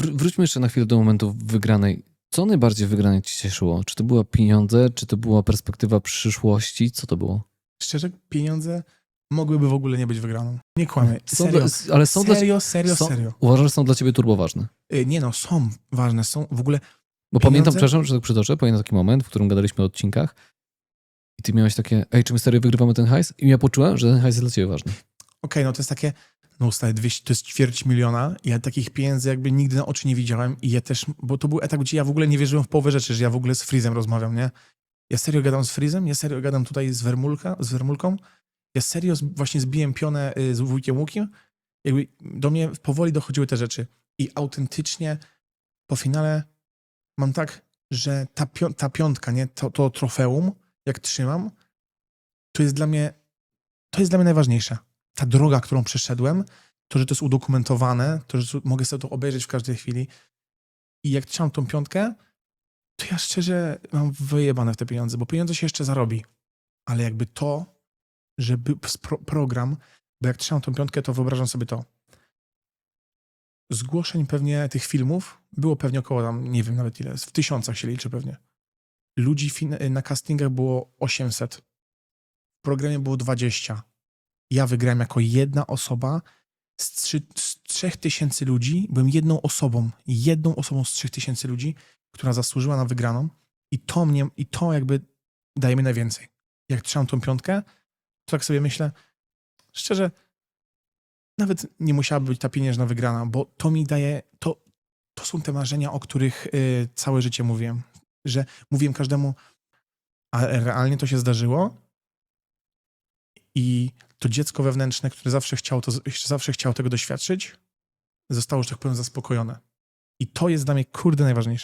Wr- wróćmy jeszcze na chwilę do momentu wygranej. Co najbardziej w wygranej ci cieszyło? Czy to była pieniądze, czy to była perspektywa przyszłości? Co to było? Szczerze, pieniądze mogłyby w ogóle nie być wygraną. Nie kłamię. Są Serio, dla, ale są dla, serio, serio, są- serio. uważasz, że są dla ciebie turboważne? Y, Nie no, są ważne, są w ogóle... Bo pamiętam, przepraszam, że tak przytoczę, pamiętam taki moment, w którym gadaliśmy o odcinkach i ty miałeś takie, ej, czy my serio wygrywamy ten hajs? I ja poczułem, że ten hajs jest dla ciebie ważny. Okej, no to jest takie, no stary, 200, to jest ćwierć miliona. Ja takich pieniędzy jakby nigdy na oczy nie widziałem i ja też, bo to był etap, gdzie ja w ogóle nie wierzyłem w połowę rzeczy, że ja w ogóle z Freezem rozmawiam, nie? Ja serio gadam z Freezem, ja serio gadam tutaj z, Wermulka, z Wermulką. Ja serio z, właśnie zbiłem pionę y, z wujkiem Łukiem. Jakby do mnie powoli dochodziły te rzeczy. I autentycznie po finale mam tak, że ta, pią- ta piątka, nie? To, to trofeum, jak trzymam, to jest dla mnie, to jest dla mnie najważniejsze ta droga, którą przeszedłem, to, że to jest udokumentowane, to, że mogę sobie to obejrzeć w każdej chwili. I jak trzymam tą piątkę, to ja szczerze mam wyjebane w te pieniądze, bo pieniądze się jeszcze zarobi. Ale jakby to, żeby pro, program, bo jak trzymam tą piątkę, to wyobrażam sobie to. Zgłoszeń pewnie tych filmów było pewnie około tam, nie wiem nawet ile, w tysiącach się liczy pewnie. Ludzi na castingach było 800. W programie było 20 ja wygrałem jako jedna osoba z, trzy, z 3000 ludzi. Byłem jedną osobą, jedną osobą z 3000 ludzi, która zasłużyła na wygraną. I to mnie, i to jakby daje mi najwięcej. Jak trzymam tą piątkę, to tak sobie myślę, szczerze, nawet nie musiałaby być ta pieniężna wygrana, bo to mi daje, to, to są te marzenia, o których y, całe życie mówiłem. Że mówiłem każdemu, a realnie to się zdarzyło, i to dziecko wewnętrzne, które zawsze chciało, to, zawsze chciało tego doświadczyć, zostało, że tak powiem, zaspokojone. I to jest dla mnie, kurde, najważniejsze.